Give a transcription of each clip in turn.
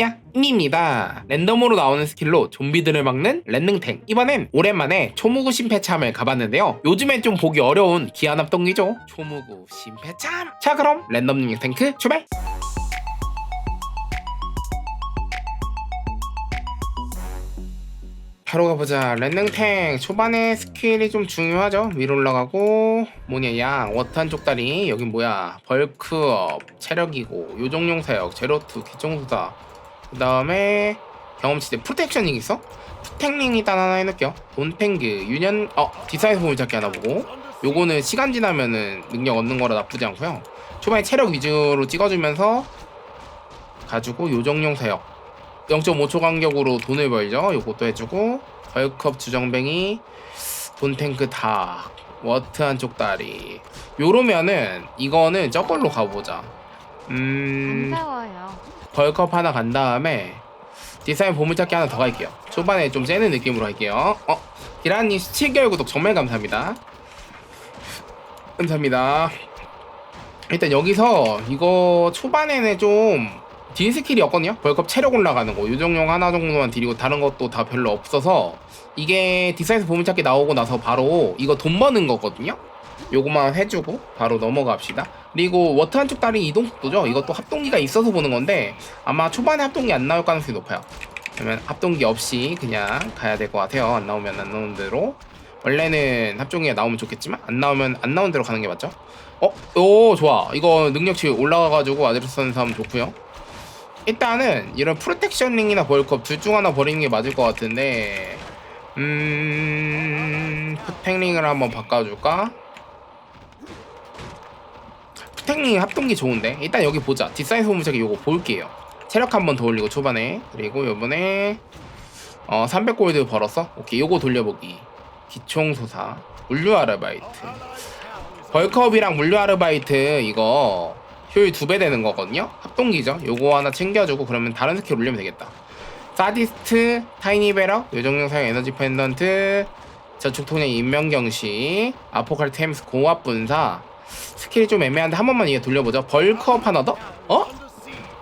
야, 임입니다. 랜덤으로 나오는 스킬로 좀비들을 막는 랜능탱. 이번엔 오랜만에 초무구 심폐참을 가봤는데요. 요즘엔 좀 보기 어려운 기한 합동기죠. 초무구 심폐참. 자, 그럼 랜덤 능력 탱크 출발. 바로 가보자. 랜능탱 초반에 스킬이 좀 중요하죠. 위로 올라가고 뭐냐 양 워탄 쪽다리 여긴 뭐야 벌크업 체력이고 요정용 사역 제로투 기종수사 그 다음에 경험치대 프로텍션이 있어? 푸탱링 일단 하나 해놓을게요. 돈탱그 유년 어 디사이드 보물 찾기 하나 보고. 요거는 시간 지나면은 능력 얻는 거라 나쁘지 않고요. 초반에 체력 위주로 찍어주면서 가지고 요정용 사역. 0.5초 간격으로 돈을 벌죠. 요것도 해주고. 벌컵 주정뱅이 돈탱크 닭 워트 한쪽 다리. 요러면은 이거는 저걸로 가보자. 음... 반가워요. 벌컵 하나 간 다음에 디사인 보물찾기 하나 더 갈게요. 초반에 좀 째는 느낌으로 할게요. 어, 디라님 7개월 구독 정말 감사합니다. 감사합니다. 일단 여기서 이거 초반에는 좀 딜 스킬이 없거든요. 벌컵 체력 올라가는 거, 요정용 하나 정도만 드리고 다른 것도 다 별로 없어서 이게 디사이드 보물찾기 나오고 나서 바로 이거 돈 버는 거거든요. 요거만 해주고 바로 넘어갑시다. 그리고 워터 한쪽 다리 이동 속도죠. 이것도 합동기가 있어서 보는 건데 아마 초반에 합동기 안 나올 가능성이 높아요. 그러면 합동기 없이 그냥 가야 될 것 같아요. 안 나오면 안 나오는 대로. 원래는 합동기가 나오면 좋겠지만 안 나오면 안 나오는 대로 가는 게 맞죠? 어, 오 좋아. 이거 능력치 올라가가지고 아드레스 쓰는 사람 좋고요. 일단은 이런 프로텍션 링이나 벌컵 둘 중 하나 버리는 게 맞을 것 같은데 음... 푸탱링을 한번 바꿔줄까? 푸탱링 합동기 좋은데? 일단 여기 보자. 뒷사이드 소무작이 요거 볼게요. 체력 한번 더 올리고 초반에. 그리고 요번에 어 300골드 벌었어? 오케이 요거 돌려보기. 기총소사. 물류 아르바이트. 벌컵이랑 물류 아르바이트 이거 효율 두 배 되는 거거든요? 합동기죠? 요거 하나 챙겨주고 그러면 다른 스킬 올리면 되겠다. 사디스트 타이니베럭 요정용 사용 에너지 펜던트 저축통령 인명경시 아포칼 템스 공합 분사 스킬이 좀 애매한데 한 번만 이게 돌려보자 벌크업 하나 더? 어?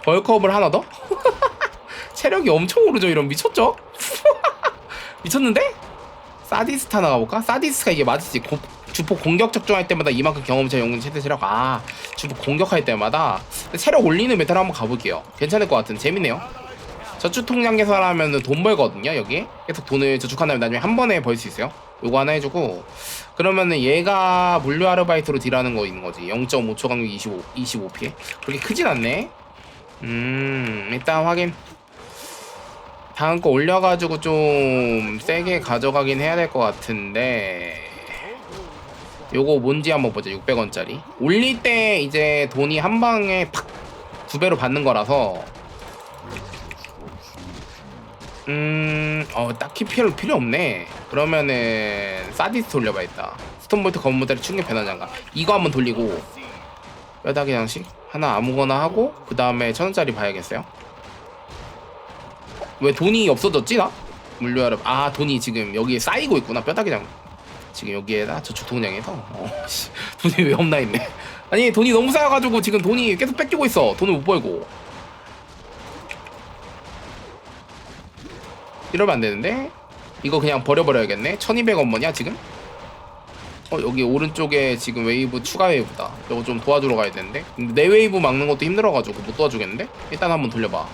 벌크업을 하나 더? 체력이 엄청 오르죠 이런 미쳤죠? 미쳤는데? 사디스트 하나 가볼까? 사디스트가 이게 맞지 고, 주포 공격 적중할 때마다 이만큼 경험치 연금 최대 체력 아 주포 공격할 때마다 체력 올리는 메타를 한번 가볼게요 괜찮을 것 같은 재밌네요 저축 통장 계산하면 돈 벌거든요 여기 계속 돈을 저축한 다음에 나중에 한 번에 벌 수 있어요 요거 하나 해주고 그러면은 얘가 물류 아르바이트로 딜하는 거 있는 거지. 0.5초 간격 25 25피해? 그렇게 크진 않네. 음 일단 확인. 다음 거 올려가지고 좀 세게 가져가긴 해야 될 것 같은데. 요거 뭔지 한번 보자. 600원짜리. 올릴 때 이제 돈이 한 방에 팍 두 배로 받는 거라서 음, 어, 딱히 필요, 필요 없네. 그러면은, 사디스 돌려봐야겠다. 스톤볼트 검은 모델 충격 변환장갑. 이거 한번 돌리고, 뼈다귀 장식? 하나 아무거나 하고, 그 다음에 천 원짜리 봐야겠어요. 왜 돈이 없어졌지, 나? 물류하러, 아, 돈이 지금 여기에 쌓이고 있구나, 뼈다귀 장 지금 여기에다 저축 통장에서 어, 씨, 돈이 왜 없나 했네. 아니 돈이 너무 쌓여가지고 지금 돈이 계속 뺏기고 있어. 돈을 못 벌고. 이러면 안 되는데? 이거 그냥 버려버려야겠네? 1200원 뭐냐 지금? 어 여기 오른쪽에 지금 웨이브 추가 웨이브다. 이거 좀 도와주러 가야 되는데? 내 웨이브 막는 것도 힘들어가지고 못 도와주겠는데? 일단 한번 돌려봐.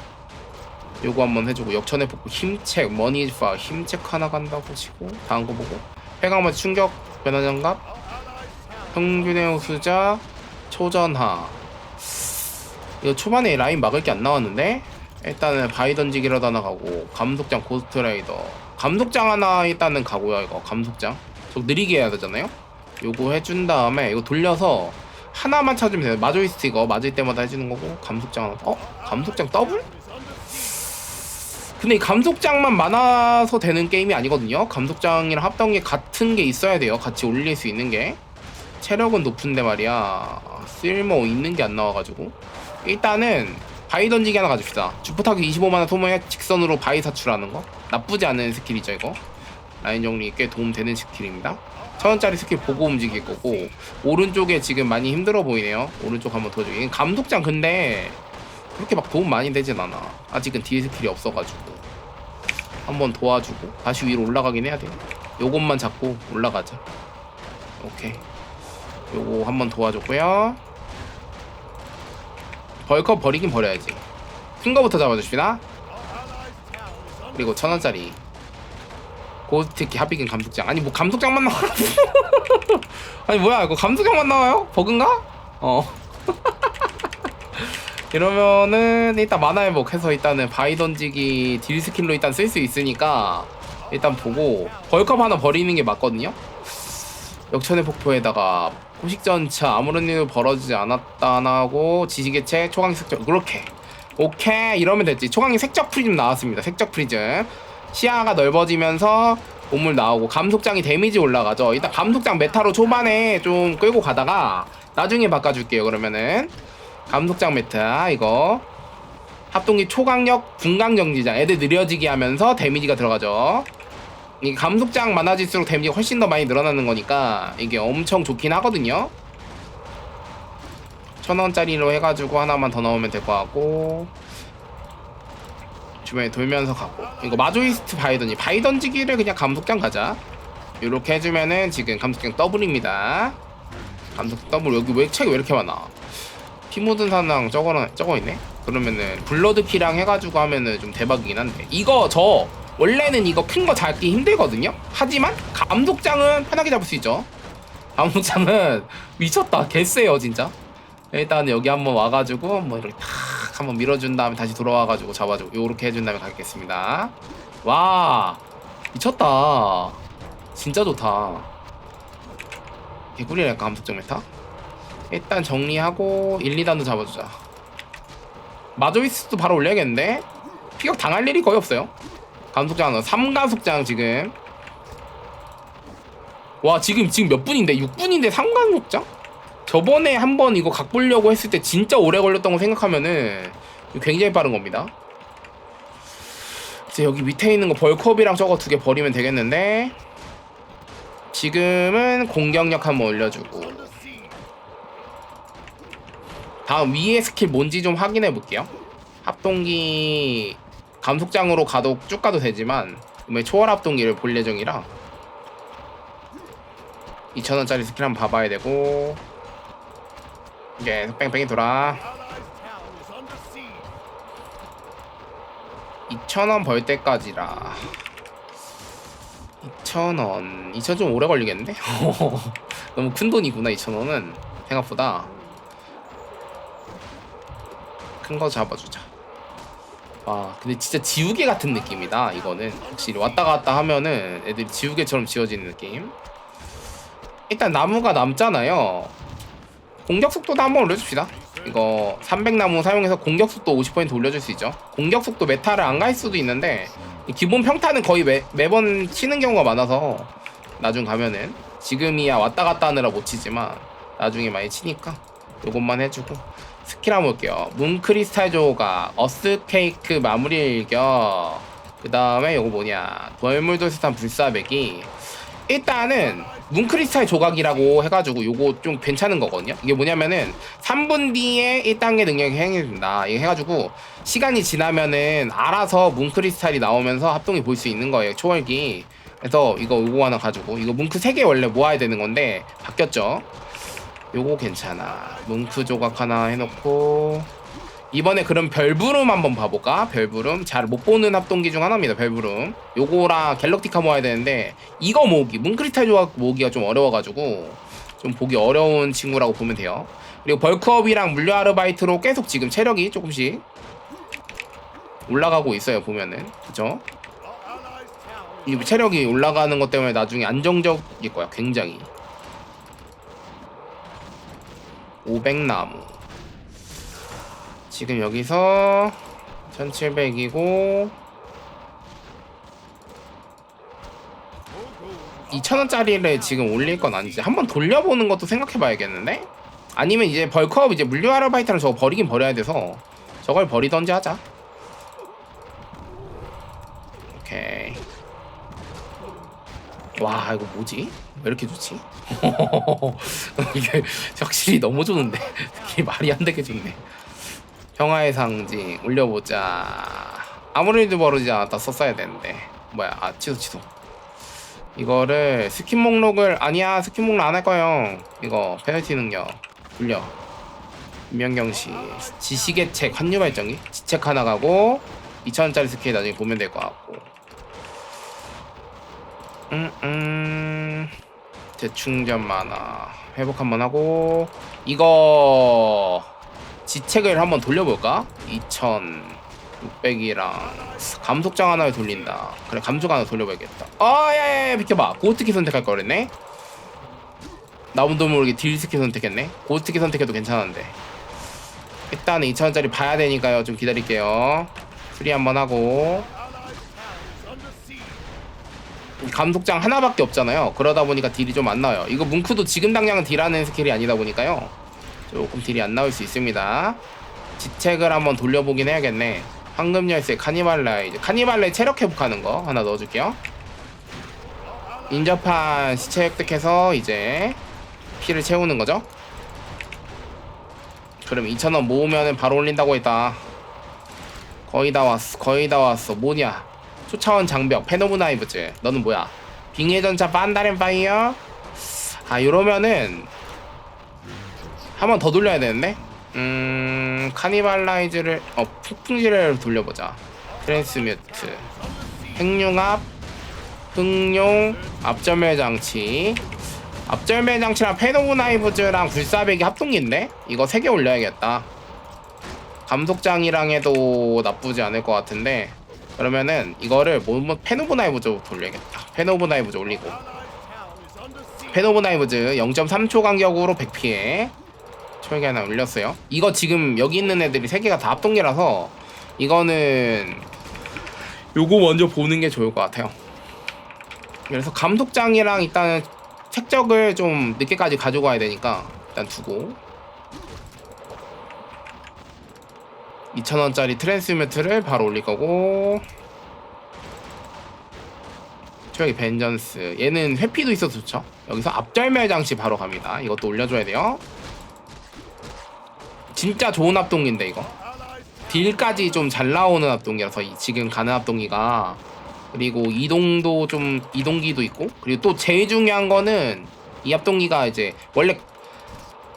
요거 한번 해주고 역천에 복구 힘책 머니파 힘책 하나 간다고 치고 다음 거 보고. 해강만 충격 변화장갑 평균의 호수자 초전하. 이거 초반에 라인 막을 게 안 나왔는데 일단은 바위 던지기라도 하나 가고 감속장 고스트라이더. 감속장 하나 일단은 가고요 이거. 감속장. 저 느리게 해야 되잖아요? 요거 해준 다음에 이거 돌려서 하나만 찾으면 돼요. 마조이스트 이거. 맞을 때마다 해주는 거고 감속장 하나. 어? 감속장 더블? 근데 이 감속장만 많아서 되는 게임이 아니거든요. 감속장이랑 합동기 같은 게 있어야 돼요. 같이 올릴 수 있는 게. 체력은 높은데 말이야. 쓸모 있는 게 안 나와가지고. 일단은 바위 던지기 하나 가집시다. 주포타기 25만원 소모해 직선으로 바위 사출하는 거? 나쁘지 않은 스킬이죠 이거. 라인 정리 꽤 도움되는 스킬입니다. 천원짜리 스킬 보고 움직일 거고 오른쪽에 지금 많이 힘들어 보이네요. 오른쪽 한번 도와주기. 감독장 근데 그렇게 막 도움 많이 되진 않아. 아직은 뒤에 스킬이 없어가지고. 한번 도와주고 다시 위로 올라가긴 해야 돼요 요것만 잡고 올라가자. 오케이. 요거 한번 도와줬고요 벌컥 버리긴 버려야지. 큰 거부터 잡아주시나 그리고 천 원짜리. 고스트키 합의금 감속장. 아니 뭐 감속장만 나와 아니 뭐야 이거 감속장만 나와요? 버그인가? 어. 이러면은 일단 만화 회복해서 일단은 바위 던지기 딜 스킬로 일단 쓸 수 있으니까 일단 보고 벌컵 하나 버리는 게 맞거든요? 역천의 폭포에다가 포식전차 아무런 일도 벌어지지 않았다나고 지시개체 초강 색적 그렇게. 오케이 이러면 됐지. 초강이 색적 프리즘 나왔습니다. 색적 프리즘. 시야가 넓어지면서 보물 나오고 감속장이 데미지 올라가죠. 일단 감속장 메타로 초반에 좀 끌고 가다가 나중에 바꿔줄게요 그러면은. 감속장 메타 이거. 합동기 초강력 중강정지장 애들 느려지게 하면서 데미지가 들어가죠 이 감속장 많아질수록 데미지가 훨씬 더 많이 늘어나는 거니까 이게 엄청 좋긴 하거든요. 천원짜리로 해가지고 하나만 더 넣으면 될 것 같고 주변에 돌면서 가고. 이거 마조이스트 바이던지 바이던지기를 그냥 감속장 가자. 이렇게 해주면은 지금 감속장 더블입니다. 감속 더블 여기 왜 책이 왜 이렇게 많아? 피 묻은 사랑 저거 저거 있네? 그러면은 블러드키랑 해가지고 하면은 좀 대박이긴 한데. 이거 저 원래는 이거 큰 거 잡기 힘들거든요? 하지만 감독장은 편하게 잡을 수 있죠. 감독장은 미쳤다. 개쎄요 진짜. 일단 여기 한번 와가지고 뭐 이렇게 탁 한번 밀어준 다음에 다시 돌아와가지고 잡아주고 요렇게 해준 다음에 가겠습니다. 와 미쳤다. 진짜 좋다. 개꿀이랄까 감독장 메타? 일단 정리하고 1, 2단도 잡아주자. 마조이스도 바로 올려야겠는데? 피격 당할 일이 거의 없어요 감속장 하나 3가속장 지금. 와 지금 지금 몇 분인데? 6분인데 3가속장? 저번에 한번 이거 각 보려고 했을 때 진짜 오래 걸렸던 거 생각하면은 굉장히 빠른 겁니다. 이제 여기 밑에 있는 거 벌컵이랑 저거 두 개 버리면 되겠는데? 지금은 공격력 한번 올려주고. 다음 위에 스킬 뭔지 좀 확인해 볼게요. 합동기 감속장으로 가도 쭉 가도 되지만 이번에 초월 합동기를 볼 예정이라 2,000원짜리 스킬 한번 봐봐야 되고 이제 뺑뺑이 돌아. 2,000원 벌 때까지라. 2,000원. 2,000원 좀 오래 걸리겠는데? 너무 큰 돈이구나 2,000원은. 생각보다. 큰 거 잡아주자 와 근데 진짜 지우개 같은 느낌이다 이거는. 확실히 왔다 갔다 하면은 애들이 지우개처럼 지워지는 느낌. 일단 나무가 남잖아요. 공격 속도도 한번 올려줍시다. 이거 300나무 사용해서 공격 속도 50% 올려줄 수 있죠. 공격 속도 메타를 안 갈 수도 있는데 이 기본 평타는 거의 매, 매번 치는 경우가 많아서 나중 가면은 지금이야 왔다 갔다 하느라 못 치지만 나중에 많이 치니까 요것만 해주고 스킬 한번 볼게요. 문크리스탈 조각, 어스 케이크 마무리 일격. 그 다음에 요거 뭐냐. 벌물도스탄 불사배기. 일단은 문크리스탈 조각이라고 해가지고 요거 좀 괜찮은 거거든요. 이게 뭐냐면은 3분 뒤에 1단계 능력이 행해진다. 이거 해가지고 시간이 지나면은 알아서 문크리스탈이 나오면서 합동이 볼 수 있는 거예요. 초월기. 그래서 이거 요거 하나 가지고 이거 뭉크 3개 원래 모아야 되는 건데 바뀌었죠. 요거 괜찮아. 뭉크 조각 하나 해놓고. 이번에 그럼 별부름 한번 봐볼까? 별부름. 잘 못 보는 합동기 중 하나입니다 별부름. 요거랑 갤럭티카 모아야 되는데 이거 모으기 뭉크리탈 조각 모으기가 좀 어려워가지고 좀 보기 어려운 친구라고 보면 돼요. 그리고 벌크업이랑 물류 아르바이트로 계속 지금 체력이 조금씩 올라가고 있어요 보면은. 그죠? 이 체력이 올라가는 것 때문에 나중에 안정적일 거야 굉장히 500나무 지금 여기서 1700이고 2,000원짜리를 지금 올릴 건 아니지 한번 돌려보는 것도 생각해 봐야겠는데? 아니면 이제 벌크업 이제 물류 아르바이트를 저거 버리긴 버려야 돼서 저걸 버리던지 하자 오케이 와 이거 뭐지? 왜 이렇게 좋지? 이게 확실히 너무 좋은데? 이게 말이 안 되게 좋네. 평화의 상징 올려보자. 아무리 일도 벌어지지 않았다 썼어야 되는데. 뭐야 아 취소 취소. 이거를 스킨 목록을 아니야 스킨 목록 안 할 거예요 이거 페널티 능력 돌려. 임명경 씨 지시계책 환유 발전기? 지책 하나 가고 2천원짜리 스킬 나중에 보면 될 것 같고. 음, 음. 재충전 만화. 회복 한번 하고 이거 지책을 한번 돌려볼까? 2600이랑 감속장 하나를 돌린다. 그래 감속 하나 돌려봐야겠다. 아야야 비켜봐. 고스트키 선택할 거 그랬네? 나무도 모르게 딜스키 선택했네? 고스트키 선택해도 괜찮은데. 일단은 2천원짜리 봐야 되니까요. 좀 기다릴게요. 수리 한번 하고 감속장 하나밖에 없잖아요. 그러다 보니까 딜이 좀 안 나와요. 이거 뭉크도 지금 당장은 딜하는 스킬이 아니다 보니까요. 조금 딜이 안 나올 수 있습니다. 지책을 한번 돌려보긴 해야겠네. 황금 열쇠 카니발 라이즈 카니발 라이즈 체력 회복하는 거 하나 넣어줄게요. 인접한 시체 획득해서 이제 피를 채우는 거죠? 그럼 2,000원 모으면은 바로 올린다고 했다. 거의 다 왔어 거의 다 왔어. 뭐냐 초차원 장벽 페노브나이브즈. 너는 뭐야? 빙의 전차 빤다렌 파이어? 아 이러면은 한 번 더 돌려야 되는데? 음 카니발라이즈를 어 폭풍지를 돌려보자. 트랜스뮤트. 핵융합 흥룡 앞점멸 장치. 앞절매 장치랑 페노브나이브즈랑 불사백이 합동기인데? 이거 세개 올려야겠다. 감속장이랑 해도 나쁘지 않을 것 같은데 그러면은 이거를 뭐, 뭐 페노브 나이브즈 돌려야겠다. 페노브 나이브즈 올리고. 페노브 나이브즈 0.3초 간격으로 100피해. 초기 하나 올렸어요. 이거 지금 여기 있는 애들이 세 개가 다 합동기라서 이거는 요거 먼저 보는 게 좋을 것 같아요. 그래서 감속장이랑 일단은 책적을 좀 늦게까지 가져가야 되니까 일단 두고 2,000원짜리 트랜스뮤트를 바로 올릴 거고. 최악의 벤전스. 얘는 회피도 있어서 좋죠. 여기서 앞절멸 장치 바로 갑니다. 이것도 올려줘야 돼요. 진짜 좋은 합동기인데 이거. 딜까지 좀 잘 나오는 합동기라서 이- 지금 가는 합동기가. 그리고 이동도 좀 이동기도 있고. 그리고 또 제일 중요한 거는 이 합동기가 이제 원래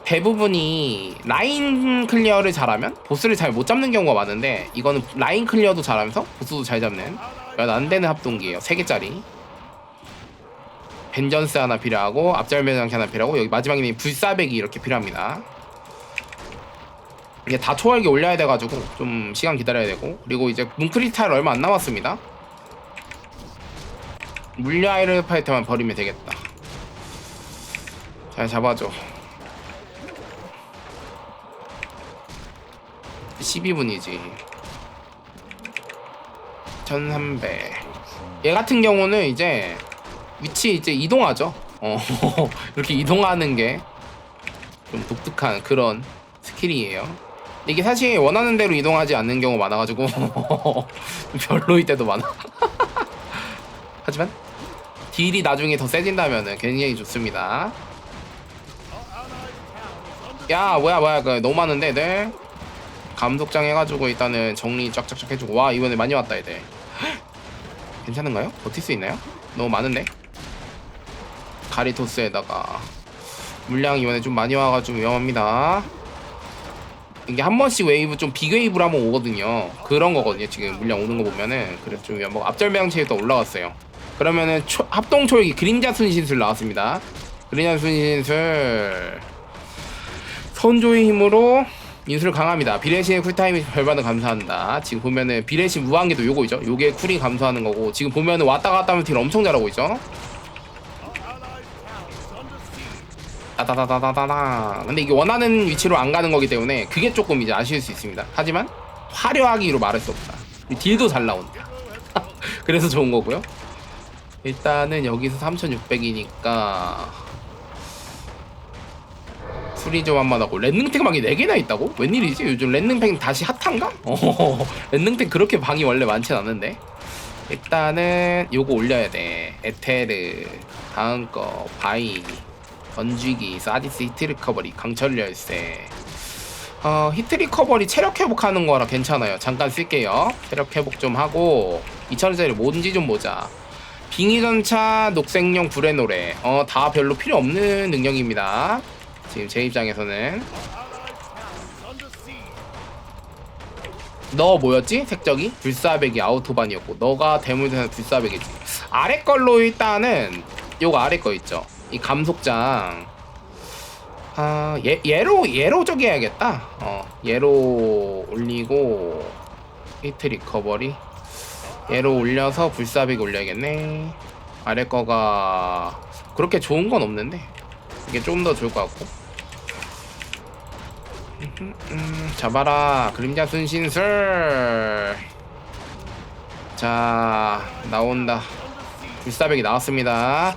대부분이 라인 클리어를 잘하면 보스를 잘 못 잡는 경우가 많은데 이거는 라인 클리어도 잘하면서 보스도 잘 잡는 몇안 되는 합동기예요. 3개짜리. 벤전스 하나 필요하고 앞절매장치 하나 필요하고 여기 마지막에는 불사백이 이렇게 필요합니다. 이게 다 초월기 올려야 돼가지고 좀 시간 기다려야 되고 그리고 이제 뭉크리스탈 얼마 안 남았습니다. 물리 아이르 파이터만 버리면 되겠다. 잘 잡아줘 12분이지 1300. 얘 같은 경우는 이제 위치 이제 이동하죠. 어, 이렇게 이동하는 게 좀 독특한 그런 스킬이에요. 이게 사실 원하는 대로 이동하지 않는 경우 많아가지고 별로일 때도 많아. 하지만 딜이 나중에 더 세진다면은 굉장히 좋습니다. 야 뭐야 뭐야 그 너무 많은데 애들 감독장 해가지고 일단은 정리 쫙쫙쫙 해주고 와 이번에 많이 왔다 애들. 괜찮은가요? 버틸 수 있나요? 너무 많은데? 가리토스에다가. 물량 이번에 좀 많이 와가지고 위험합니다. 이게 한 번씩 웨이브 좀 빅웨이브로 한번 오거든요. 그런 거거든요 지금 물량 오는 거 보면은. 그래서 좀 위험하고. 앞절매장치에 또 올라갔어요. 그러면은 초, 합동초일기 그림자 순신술 나왔습니다. 그림자 순신술. 선조의 힘으로 인술 강합니다. 비례신의 쿨타임이 별반을 감소한다. 지금 보면은 비례신 무한기도 요거 있죠. 요게 쿨이 감소하는 거고 지금 보면은 왔다 갔다 하면 딜 엄청 잘하고 있죠. 따다다다다다다. 근데 이게 원하는 위치로 안 가는 거기 때문에 그게 조금 이제 아쉬울 수 있습니다. 하지만 화려하기로 말할 수 없다. 딜도 잘 나온다. 그래서 좋은 거고요. 일단은 여기서 3,600이니까 수리 좀 한번 하고 랜능탱 방이 4개나 있다고? 웬일이지? 요즘 랜능탱 다시 핫한가? 어, 랜능탱 그렇게 방이 원래 많진 않은데 일단은 요거 올려야 돼 에테르 다음 거 바이 던지기 사디스 히트 리커버리 강철 열쇠 어, 히트 리커버리 체력 회복하는 거라 괜찮아요. 잠깐 쓸게요. 체력 회복 좀 하고 2,000원짜리 뭔지 좀 보자. 빙의전차, 녹색용 불의 노래. 어, 다 별로 필요 없는 능력입니다. 지금 제 입장에서는. 너 뭐였지? 색적이? 불사백이 아우토반이었고 너가 대물대상 불사백이지. 아래 걸로 일단은 요거 아래 거 있죠? 이 감속장. 아 얘, 얘로 얘로 저기 해야겠다. 어 얘로 올리고 히트 리커버리. 얘로 올려서 불사백 올려야겠네. 아래 거가 그렇게 좋은 건 없는데 이게 좀더 좋을 것 같고. 음, 잡아라. 그림자 순신술 자 나온다. 불사백이 나왔습니다.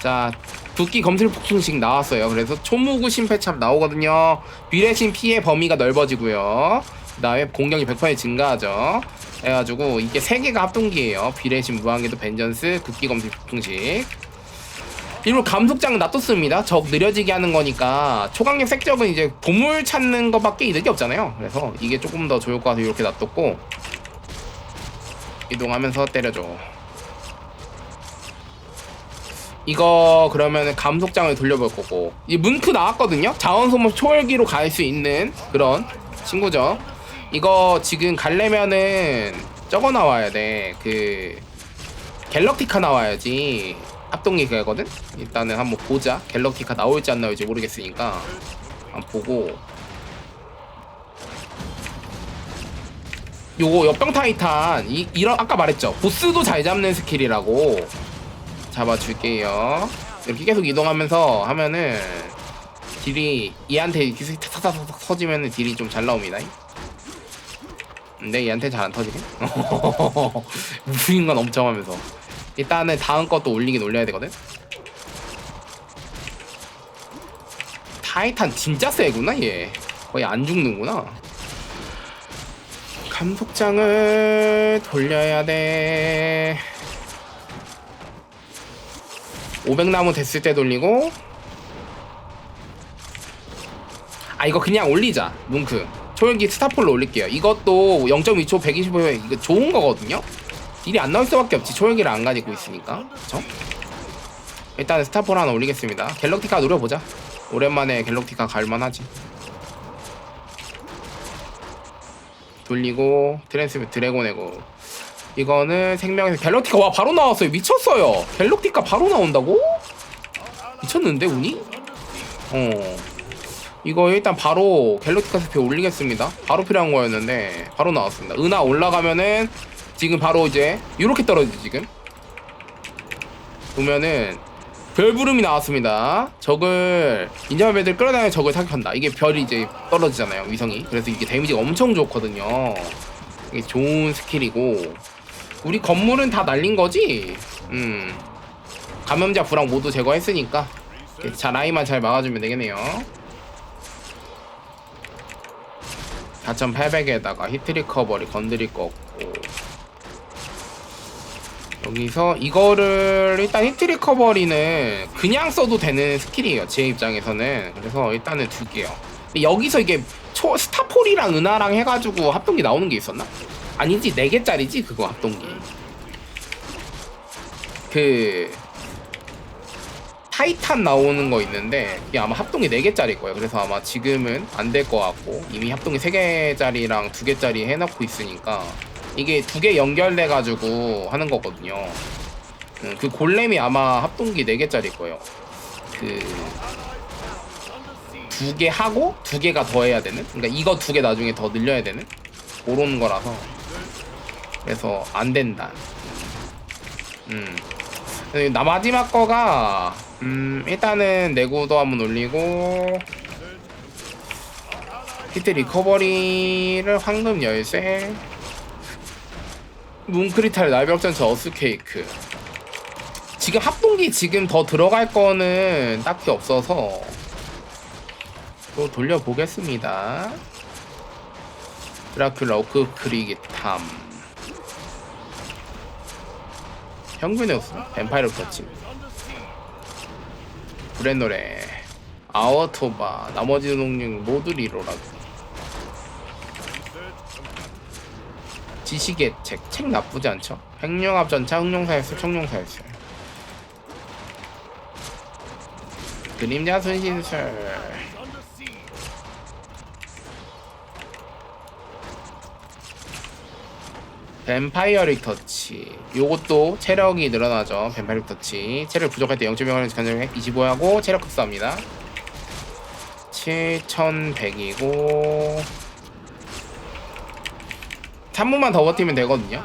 자 붓기 검술 폭풍식 나왔어요. 그래서 초무구 심폐참 나오거든요. 비례신 피해 범위가 넓어지고요. 그 다음에 공격이 100% 증가하죠. 해가지고 이게 3개가 합동기예요. 비례신 무한궤도 벤전스 극기 검술 폭풍식 일부러 감속장은 놔뒀습니다. 적 느려지게 하는 거니까 초강력 색적은 이제 보물 찾는 것밖에 이득이 없잖아요. 그래서 이게 조금 더 좋을 것 같아서 이렇게 놔뒀고 이동하면서 때려줘. 이거 그러면 감속장을 돌려볼 거고 이 문크 나왔거든요. 자원 소모 초월기로 갈 수 있는 그런 친구죠. 이거 지금 갈려면은 저거 나와야 돼. 그 갤럭티카 나와야지. 합동기 그거든? 일단은 한번 보자. 갤럭티카 나올지 안 나올지 모르겠으니까 한번 보고. 요거 역병 타이탄. 이, 이런 아까 말했죠? 보스도 잘 잡는 스킬이라고. 잡아줄게요. 이렇게 계속 이동하면서 하면은 딜이 얘한테 기술이 탁탁탁탁 터지면은 딜이 좀 잘 나옵니다. 근데 얘한테 잘 안 터지네? 무인건 엄청 하면서 일단은 다음 것도 올리긴 올려야 되거든. 타이탄 진짜 세구나 얘. 거의 안 죽는구나. 감속장을 돌려야 돼. 500나무 됐을 때 돌리고 아 이거 그냥 올리자 뭉크 초연기 스타폴로 올릴게요 이것도 0.2초 125에 이거 좋은 거거든요 딜이 안 나올 수밖에 없지. 초연기를 안 가지고 있으니까. 그쵸? 일단 스타폴 하나 올리겠습니다. 갤럭티카 노려보자. 오랜만에 갤럭티카 갈만하지. 돌리고 트랜스미 드래곤에고. 이거는 생명에서 갤럭티카 와 바로 나왔어요. 미쳤어요. 갤럭티카 바로 나온다고? 미쳤는데 운이? 어. 이거 일단 바로 갤럭티카 스페 올리겠습니다. 바로 필요한 거였는데 바로 나왔습니다. 은하 올라가면은 지금 바로 이제 이렇게 떨어지지 지금. 보면은 별부름이 나왔습니다. 적을 인자마 배들 끌어다니는 적을 사격한다. 이게 별이 이제 떨어지잖아요 위성이. 그래서 이게 데미지가 엄청 좋거든요. 이게 좋은 스킬이고. 우리 건물은 다 날린 거지? 음. 감염자 불황 모두 제거했으니까. 자 라인만 잘 막아주면 되겠네요. 4800에다가 히트 리커버리 건드릴 거 없고 여기서 이거를 일단 히트 리커버리는 그냥 써도 되는 스킬이에요 제 입장에서는. 그래서 일단은 둘게요. 여기서 이게 초 스타폴이랑 은하랑 해가지고 합동기 나오는 게 있었나? 아니지 4개짜리지 그거 합동기. 그 타이탄 나오는 거 있는데 이게 아마 합동이 4개짜리 거예요. 그래서 아마 지금은 안 될 것 같고 이미 합동이 3개짜리랑 2개짜리 해놓고 있으니까 이게 두 개 연결돼 가지고 하는 거거든요. 음, 그 골렘이 아마 합동기 4개짜리 거예요. 그 두 개 하고 두 개가 더 해야 되는? 그러니까 이거 두 개 나중에 더 늘려야 되는? 그런 거라서 그래서 안 된다. 음. 나 마지막 거가 음 일단은 내구도 한번 올리고 히트 리커버리를 황금 열쇠 뭉크리탈 날벽전차 어스케이크. 지금 합동기 지금 더 들어갈 거는 딱히 없어서 또 돌려보겠습니다. 드라큘라 오크 크리기탐. 평균에었어. 뱀파이어 터치 브랜노레 아워토바. 나머지 동력 모두 리로라고 지식의 책. 책 나쁘지 않죠? 백룡합 전차, 흑룡사였을, 청룡사였을. 그림자 순신술. 뱀파이어 릭 터치 요것도 체력이 늘어나죠 뱀파이어 릭 터치 체력 부족할 때 0.0을 간절히 25하고 체력 급사합니다 7100이고 3분만 더 버티면 되거든요.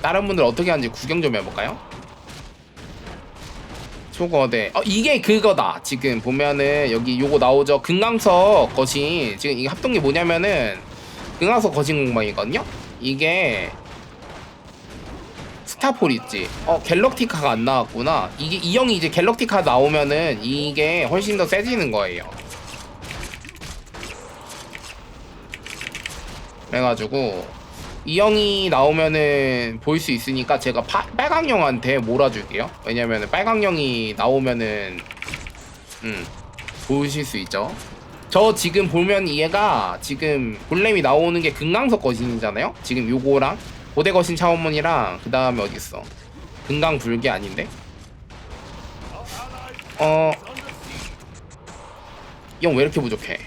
다른 분들 어떻게 하는지 구경 좀 해볼까요? 초거대. 어 이게 그거다. 지금 보면은 여기 요거 나오죠. 금강석 거신. 지금 이게 합동이 뭐냐면은 금강석 거신 공방이거든요. 이게 스타폴 있지. 어 갤럭티카가 안 나왔구나. 이게 이 형이 이제 갤럭티카 나오면은 이게 훨씬 더 세지는 거예요 그래가지고 이 형이 나오면은 볼 수 있으니까 제가 파, 빨강형한테 몰아줄게요. 왜냐면은 빨강형이 나오면은 음 보실 수 있죠. 저 지금 보면 얘가 지금 볼렘이 나오는 게 금강석 거신이잖아요. 지금 요거랑 고대 거신 차원문이랑 그 다음에 어디 있어? 금강 불개 아닌데? 어, 이형왜 이렇게 부족해?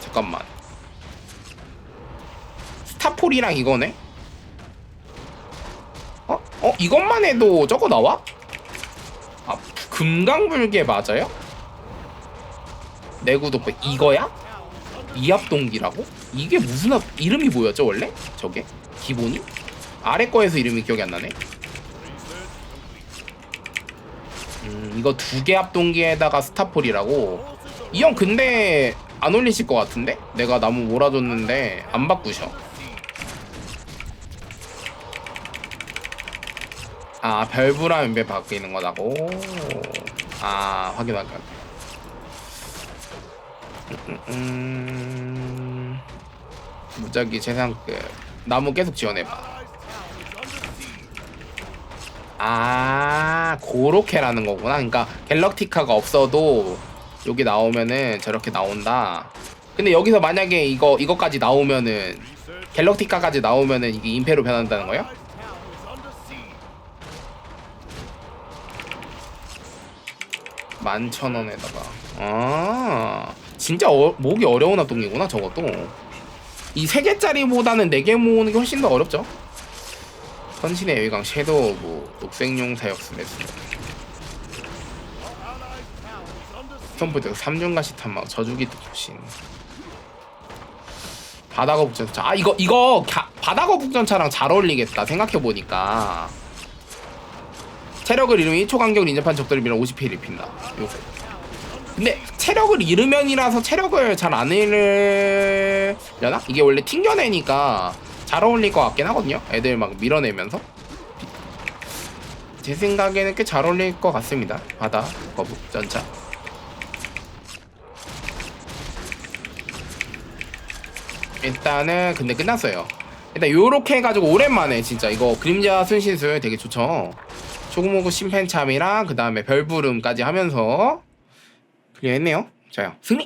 잠깐만. 스타폴이랑 이거네? 어? 어? 이것만 해도 저거 나와? 아, 금강불개 맞아요? 내구도표 이거야? 이합동기라고? 이게 무슨 합, 이름이 뭐였죠 원래? 저게? 기본이? 아래 거에서 이름이 기억이 안 나네? 음, 이거 두 개 합동기에다가 스타폴이라고? 이 형 근데 안 올리실 것 같은데? 내가 나무 몰아줬는데 안 바꾸셔 아 별부랑 연배 바뀌는 거라고? 아 확인 확인 음, 음, 무작위 재산급 나무 계속 지원해봐 아 고로케라는 거구나. 그러니까 갤럭티카가 없어도 여기 나오면은 저렇게 나온다. 근데 여기서 만약에 이거 이거까지 나오면은 갤럭티카까지 나오면은 이게 임페로 변한다는 거예요? 만천 원에다가. 아 진짜 어, 모으기 어려운 합동이구나 저것도. 이세 개짜리보다는 네개 모으는 게 훨씬 더 어렵죠? 헌신의 여의강 섀도우 오브 녹색용 사역스 레스. 스톰프드 삼중가시 탐막 저주기 특신. 바다거 북전차. 아 이거 이거 가, 바다거 북전차랑 잘 어울리겠다 생각해보니까 체력을 잃으면 1초 간격으로 인접한 적들을 밀어 50회 입힌다. 요거. 근데 체력을 잃으면이라서 체력을 잘 안 잃으려나? 이게 원래 튕겨내니까 잘 어울릴 것 같긴 하거든요. 애들 막 밀어내면서. 제 생각에는 꽤 잘 어울릴 것 같습니다. 바다 거북 전차. 일단은 근데 끝났어요. 일단 요렇게 해가지고 오랜만에 진짜 이거 그림자 순신술 되게 좋죠. 조그모그 심팬참이랑 그 다음에 별부름까지 하면서 클리어했네요. 자요 승리!